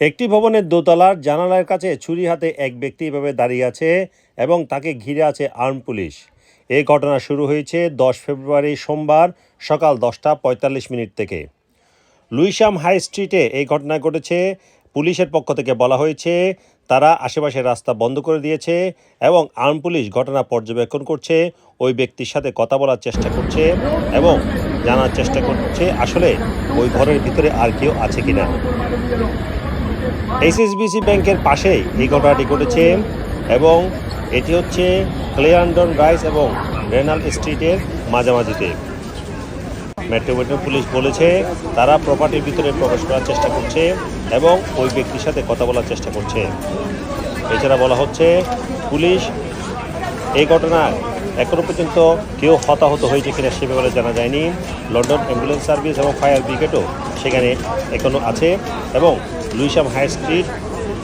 একটি ভবনের দোতলার জানালার কাছে ছুরি হাতে এক ব্যক্তি এভাবে দাঁড়িয়ে আছে এবং তাকে ঘিরে আছে আর্ম পুলিশ। এই ঘটনা শুরু হয়েছে দশ ফেব্রুয়ারি সোমবার সকাল দশটা পঁয়তাল্লিশ মিনিট থেকে। লুইসাম হাই স্ট্রিটে এই ঘটনা ঘটেছে। পুলিশের পক্ষ থেকে বলা হয়েছে, তারা আশেপাশের রাস্তা বন্ধ করে দিয়েছে এবং আর্ম পুলিশ ঘটনা পর্যবেক্ষণ করছে। ওই ব্যক্তির সাথে কথা বলার চেষ্টা করছে এবং জানার চেষ্টা করছে আসলে ওই ঘরের ভিতরে আর কেউ আছে কি কিনা। এইচএসবিসি ব্যাংকের পাশেই এই ঘটনাটি ঘটেছে এবং এটি হচ্ছে ক্লেয়ান্ডন রাইস এবং রেনাল স্ট্রিটের মাঝামাঝিতে। মেট্রোপলিটন পুলিশ বলেছে, তারা প্রপার্টির ভিতরে প্রবেশ করার চেষ্টা করছে এবং ওই ব্যক্তির সাথে কথা বলার চেষ্টা করছে। এছাড়া বলা হচ্ছে, পুলিশ এই ঘটনায় এখনও পর্যন্ত কেউ হতাহত হয়েছে কিনা সে ব্যাপারে জানা যায়নি। লন্ডন অ্যাম্বুলেন্স সার্ভিস এবং ফায়ার ব্রিগেডও সেখানে এখনও আছে এবং লুইসাম হাই স্ট্রিট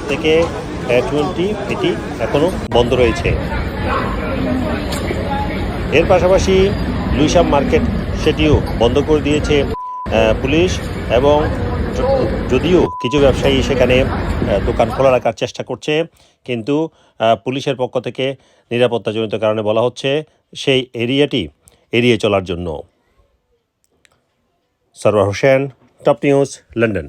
থেকে টোয়েন্টি এটি এখনও বন্ধ রয়েছে। এর পাশাপাশি লুইসাম মার্কেট সেটিও বন্ধ করে দিয়েছে পুলিশ এবং যদিও কিছু ব্যবসায়ী সেখানে দোকান খোলা রাখার চেষ্টা করছে, কিন্তু পুলিশের পক্ষ থেকে নিরাপত্তাজনিত কারণে বলা হচ্ছে সেই এরিয়াটি এড়িয়ে চলার জন্য। Sarwar Hossain, top news, London.